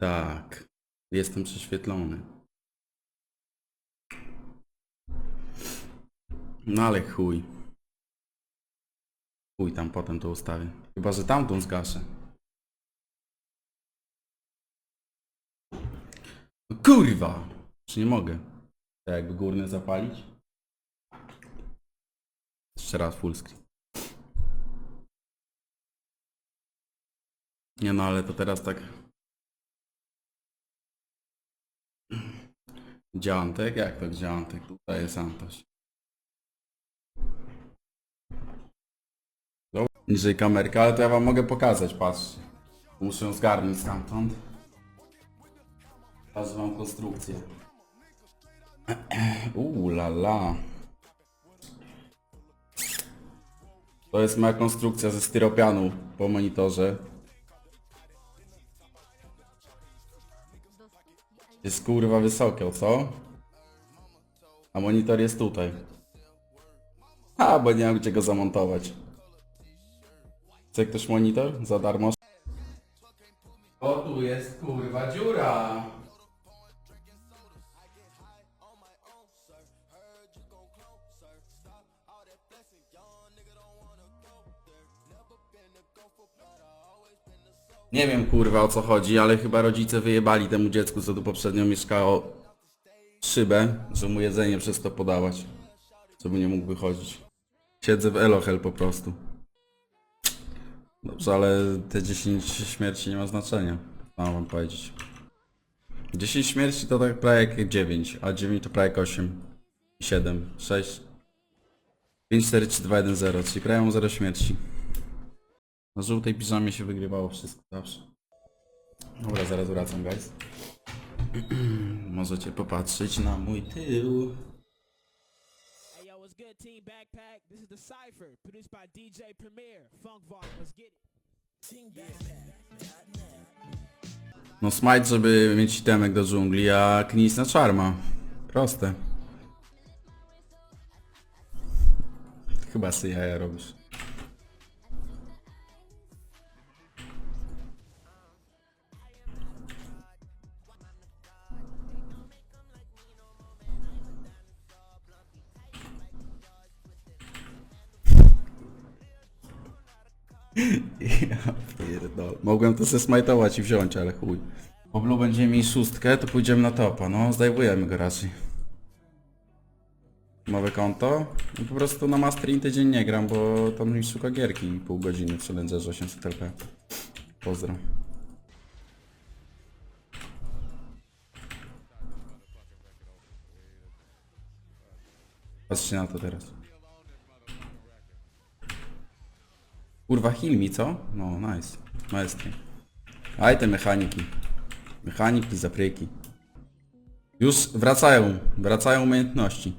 Tak. Jestem prześwietlony. No ale chuj. Chuj, tam potem to ustawię. Chyba, że tamtą zgaszę. No kurwa! Czy nie mogę? To jakby górne zapalić? Jeszcze raz full screen. Nie no, ale to teraz tak... Dziantek? Jak to dziantek? Tutaj jest Antoś. Niżej kamerka, ale to ja wam mogę pokazać, patrzcie. Muszę ją zgarnąć stamtąd. Pokażę wam konstrukcję. Uuu, la la. To jest moja konstrukcja ze styropianu po monitorze. Jest kurwa wysoko, co? A monitor jest tutaj. A, bo nie mam gdzie go zamontować. Chce ktoś monitor? Za darmo? O, tu jest kurwa dziura. Nie wiem kurwa o co chodzi, ale chyba rodzice wyjebali temu dziecku, co tu poprzednio mieszkało szybę, że mu jedzenie przez to podawać. Żeby nie mógł wychodzić. Siedzę w Elohel po prostu. Dobrze, ale te 10 śmierci nie ma znaczenia. Mam wam powiedzieć. 10 śmierci to tak prawie jak 9, a 9 to prawie jak 8. 7, 6. 5, 4, 3, 2, 1, 0, czyli prawie mam 0 śmierci. Na żółtej piżamie się wygrywało wszystko zawsze. Dobra, zaraz wracam, guys. Możecie popatrzeć na mój tył. Hey yo, what's good, Team Backpack? This is the Cipher, produced by DJ Premier. Funk Vault, let's get it. Team Backpack. No smite, żeby mieć itemek do dżungli, a knis na czarma. Proste. Chyba sy jaja robisz. Mogłem to se smajtować i wziąć, ale chuj. Po blue będziemy mieli szóstkę, to pójdziemy na topa. No, zdejmujemy go raczej. Nowe konto? I po prostu na Masterin tydzień nie gram, bo tam mi szuka gierki pół godziny w Challengerze 800 LP. Pozdro. Patrzcie na to teraz. Kurwa, heal co? No, nice. Maestry. Aj, te mechaniki. Mechaniki, zapryki. Już wracają. Wracają umiejętności.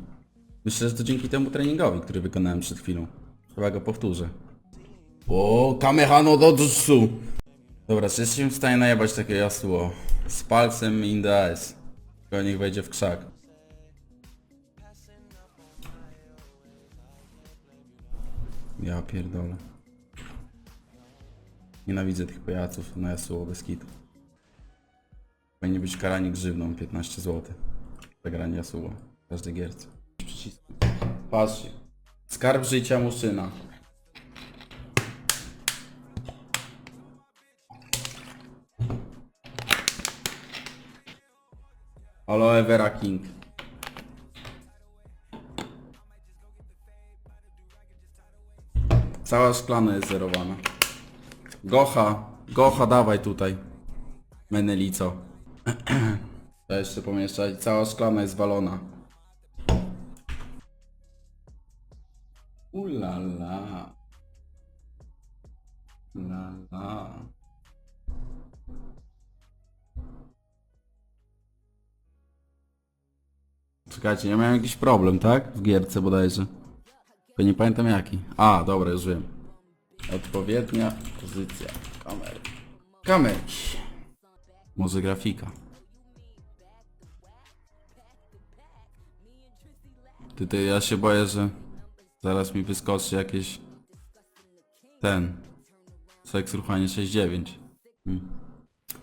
Myślę, że to dzięki temu treningowi, który wykonałem przed chwilą. Chyba go powtórzę. O, Kamehano Dojutsu! Dobra, czy jesteśmy w stanie najebać takie Yasuo? Z palcem in the eyes. Tylko niech wejdzie w krzak. Ja pierdolę. Nienawidzę tych pajaców na Yasuo bez kitu. Powinien być karani grzywną 15 zł. Za granie Yasuo. W każdej gierce. Przycisku. Patrzcie. Skarb życia Muszyna. Aloe Vera King. Cała szklana jest zerowana. Gocha, Gocha dawaj tutaj. Menelico. To jeszcze pomieszczać. Cała szklana jest walona. Ulala. Lala. Czekajcie, ja miałem jakiś problem, tak? W gierce bodajże. Tylko nie pamiętam jaki. A, dobra, już wiem. Odpowiednia pozycja kamery. Kamerki. Może grafika. Ty, ja się boję, że zaraz mi wyskoczy jakieś... Ten. Seks ruchanie 6.9. Hmm.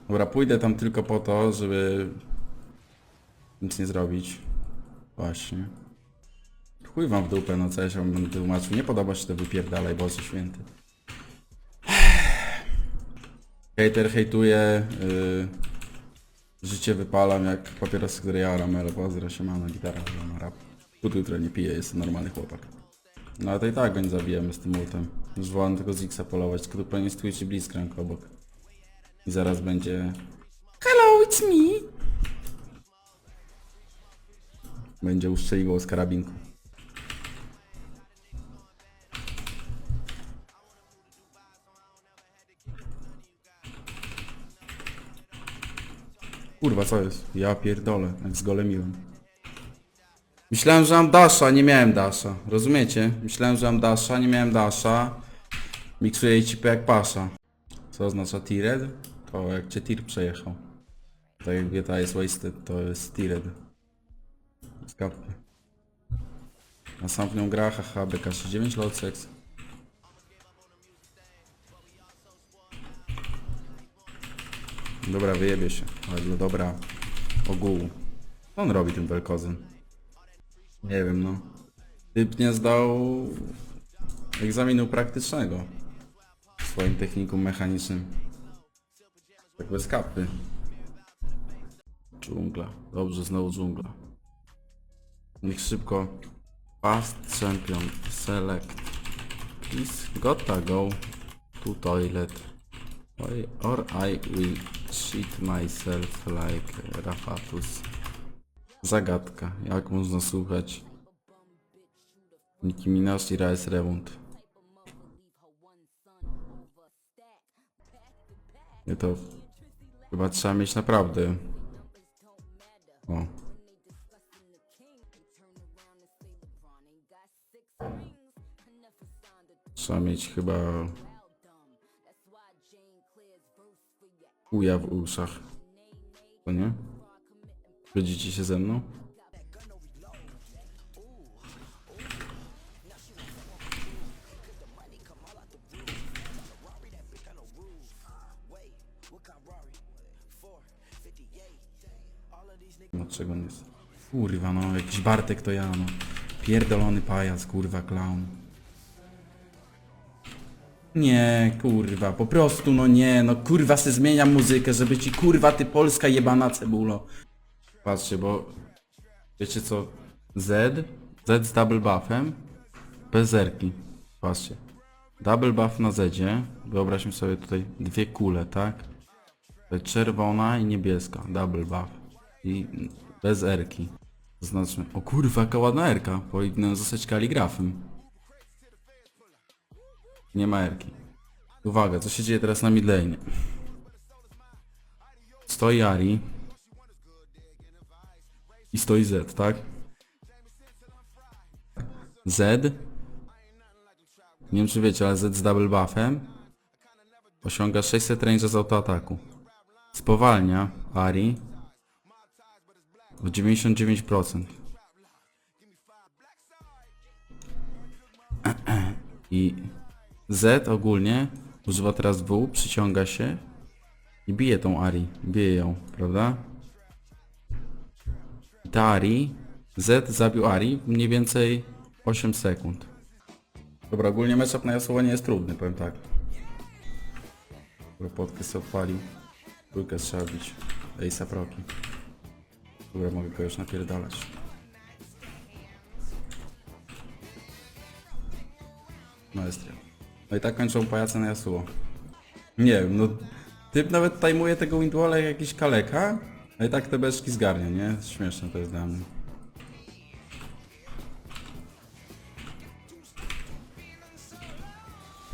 Dobra, pójdę tam tylko po to, żeby nic nie zrobić. Właśnie. Chuj wam w dupę, no co ja się będę tłumaczył. Nie podoba się to wypierdalaj, Boże Święty. Hater hejtuje, yy, życie wypalam jak papierosy, które jaram, ale pozdro na gitara, mam rap. Pół jutro nie piję, jestem normalny chłopak. No ale to i tak go nie zabijemy z tym ultem. Już wolę tego Zixa polować, tylko tu pewnie jest Twitch i Blitzcrank obok. I zaraz będzie... Hello, it's me! Będzie ustrzeliwał z karabinku. Kurwa, co jest? Ja pierdolę, jak zgolemiłem. Myślałem, że mam dasza, nie miałem dasza. Rozumiecie? Myślałem, że mam dasza, nie miałem dasza. Miksuję cipę jak pasza. Co oznacza tiered? To jak cię tir przejechał. Tak jak GTA jest wasted, to jest tiered. Skapmy. A sam w nią gra, haha, BK69 Lotsex. Dobra, wyjebie się, ale dla dobra ogółu. Co on robi tym Belkozem? Nie wiem, no. Typ nie zdał egzaminu praktycznego w swoim technikum mechanicznym. Tak bez kapy. Dżungla. Dobrze, znowu dżungla. Niech szybko. Fast champion. Select. Please gotta go to toilet. Or- I will shit myself like Rafatus. Zagadka. Jak można słuchać Nicki Minaj i Rice Remont? Nie to chyba trzeba mieć naprawdę. O. Trzeba mieć chyba uja w uszach. To nie? Zgodzicie się ze mną? Od czego on jest? Kurwa no, jakiś Bartek to ja no. Pierdolony pajac, kurwa, clown. Nie, kurwa, po prostu no nie, no kurwa se zmieniam muzykę, żeby ci kurwa ty polska jebana cebulo. Patrzcie, bo wiecie co? Z, Z z double buffem, bez zerki. Patrzcie. Double buff na Zedzie, wyobraźmy sobie tutaj dwie kule, tak? Czerwona i niebieska, double buff. I bez erki. Zaznaczmy, o kurwa, jaka ładna erka, powinienem zostać kaligrafem. Nie ma erki. Uwaga, co się dzieje teraz na midlane? Stoi Ari. I stoi Z, tak? Z. Nie wiem czy wiecie, ale Z z double buffem osiąga 600 range z autoataku. Spowalnia Ari o 99%. I Z ogólnie używa teraz W, przyciąga się i bije tą Ari. Bije ją, prawda? I ta Ari, Z zabił Ari w mniej więcej 8 sekund. Dobra, ogólnie matchup na Yasuo nie jest trudny, powiem tak. Dobra, podkę sobie odpalił. Trójkę trzeba bić. Ace'a proki. Dobra, mogę go już napierdalać. Maestria. No i tak kończą pajace na Yasuo. Nie wiem, no... Typ nawet tajmuje tego Windwalla jak jakiś kaleka, a i tak te beczki zgarnia, nie? Śmieszne to jest dla mnie.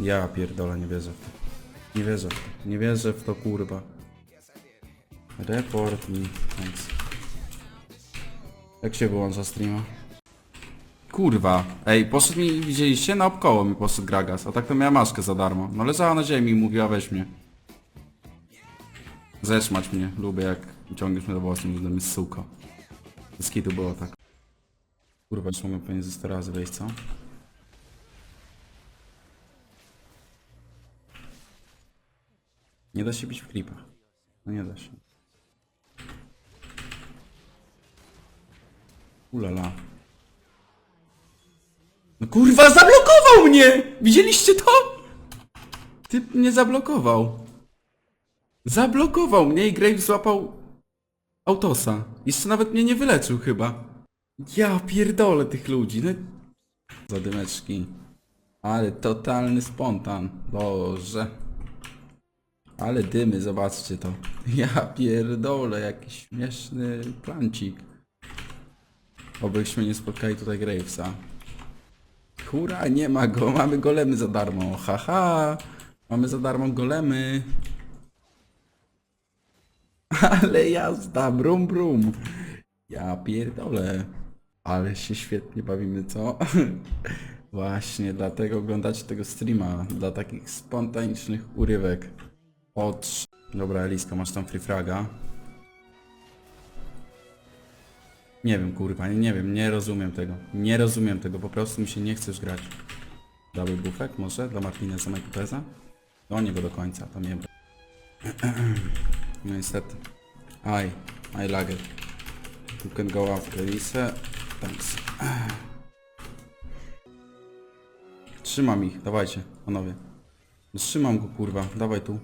Ja pierdolę, nie wierzę w to. Nie wierzę w to. Nie wierzę w to, kurwa. Report mi. Thanks. Jak się wyłącza streama? Kurwa. Ej, poszedł mi, widzieliście? Na obkoło mi poszedł Gragas, a tak to miała maskę za darmo. No leżała na ziemi i mówiła weź mnie. Zeszmać mnie. Lubię jak ciągniesz mnie do że mi suko. Z kitu było tak. Kurwa, już mogę pewnie ze 100 razy wejść, co? Nie da się bić w klipach. No nie da się. Ulala. No kurwa, zablokował mnie! Widzieliście to? Typ mnie zablokował. Zablokował mnie i Graves złapał autosa. Jeszcze nawet mnie nie wyleczył chyba. Ja pierdolę tych ludzi. No... Zadymeczki. Ale totalny spontan. Boże. Ale dymy, zobaczcie to. Ja pierdolę, jaki śmieszny plancik. Obyśmy nie spotkali tutaj Gravesa. Hura, nie ma go, mamy golemy za darmo. Haha, mamy za darmo golemy. Ale jazda, brum brum. Ja pierdolę. Ale się świetnie bawimy, co? Właśnie, dlatego oglądacie tego streama. Dla takich spontanicznych urywek. Od... Dobra, Eliska, masz tam free fraga. Nie wiem, kurwa, nie, wiem, nie rozumiem tego. Nie rozumiem tego, po prostu mi się nie chcesz grać. Double bufek może dla Martineza Majkupeza? Do niego do końca, to nie No niestety. I, I lag it. You can go after Elise. Thanks. Trzymam ich, dawajcie, panowie. No Trzymam go, kurwa, dawaj tu.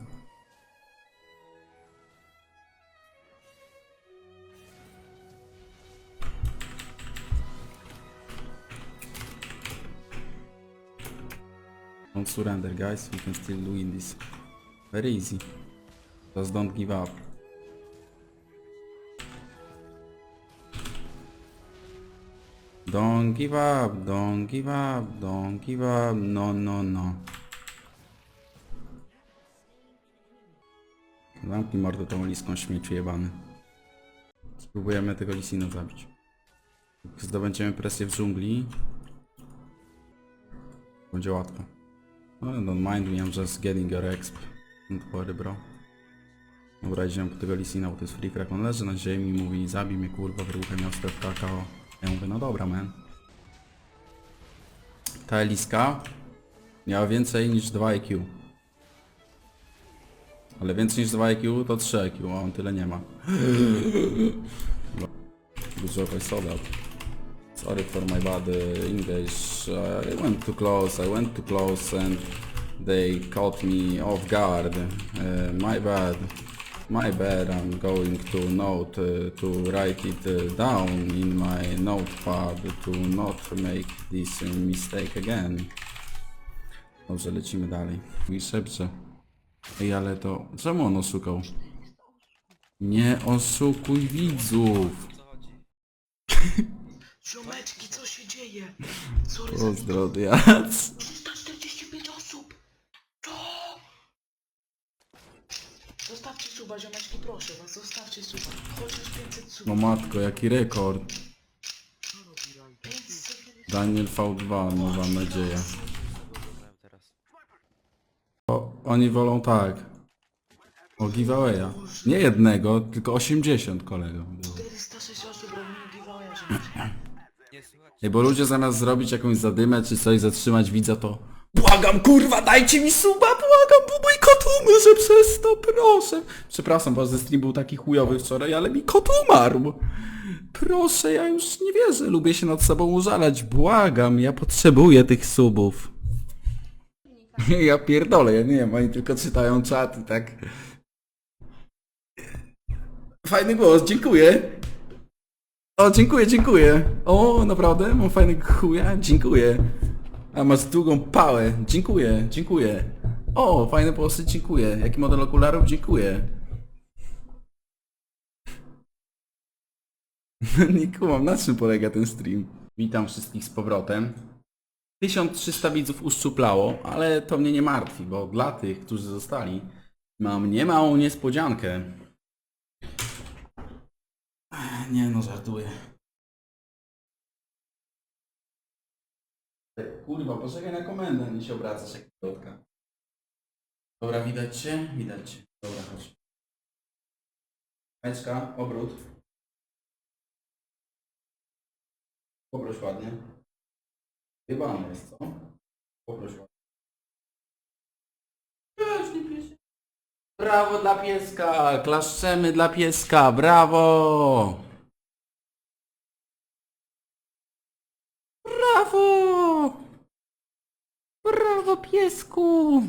Don't surrender, guys. We can still win this. Very easy. Just don't give up. Don't give up, don't give up, don't give up, no, no, no. Zamknij mordę tą liską śmieciu jebany. Spróbujemy tego lisina zabić. Zdobędziemy presję w dżungli, będzie łatwo. No, don't mind me, I'm just getting your exp. Don't worry, bro. Dobra, idziemy po tego Lisina, bo to jest free crack. On leży na ziemi, mówi, zabij mnie, kurwa, wyruchę miał step kakao. Ja mówię, no dobra, man. Ta Eliska miała więcej niż 2 IQ. Ale więcej niż 2 IQ to 3 IQ, a on tyle nie ma. I saw that. Sorry for my bad uh, English. Uh, I went too close. I went too close and they caught me off guard. Uh, my bad. My bad. I'm going to note uh, to write it uh, down in my notepad to not make this uh, mistake again. Dobrze, lecimy dalej. I szepcze. Ej, ale to... Czemu on oszukał? Nie oszukuj widzów! Ziomeczki, co się dzieje? Sorry za Pozdro, Diac. 345 osób! To! Zostawcie suba, ziomeczki, proszę was, zostawcie suba. Chodź już 500 sub. No matko, jaki rekord. 500 Daniel V2, no mam nadzieję. Oglądałem teraz. O, oni wolą tak. O giveawaya. Nie jednego, tylko 80 kolego. było. 406 osób robimy giveawaya, ziomeczki. Bo ludzie zamiast zrobić jakąś zadymę czy coś, zatrzymać widza to... Błagam kurwa, dajcie mi suba, błagam, bo mój kot umrze przez to, proszę. Przepraszam, bo stream był taki chujowy wczoraj, ale mi kot umarł. Proszę, ja już nie wierzę, lubię się nad sobą użalać, błagam, ja potrzebuję tych subów. Ja pierdolę, ja nie wiem, oni tylko czytają czaty, tak? Fajny głos, dziękuję. O, dziękuję, dziękuję. O, naprawdę? Mam fajnego chuja? Dziękuję. A masz długą pałę. Dziękuję, dziękuję. O, fajne włosy, dziękuję. Jaki model okularów? Dziękuję. Nie kumam, na czym polega ten stream? Witam wszystkich z powrotem. 1300 widzów uszczuplało, ale to mnie nie martwi, bo dla tych, którzy zostali, mam niemałą niespodziankę. Nie no, żartuję. Kurwa, poczekaj na komendę, nie się obracasz jak pilotka. Dobra, widać cię? Widać cię. Dobra, chodź. Meczka, obrót. Poproś ładnie. Jebany jest, co? Poproś ładnie. Weź, nie pisz. Brawo dla pieska! Klaszczemy dla pieska! Brawo! Brawo! Brawo piesku!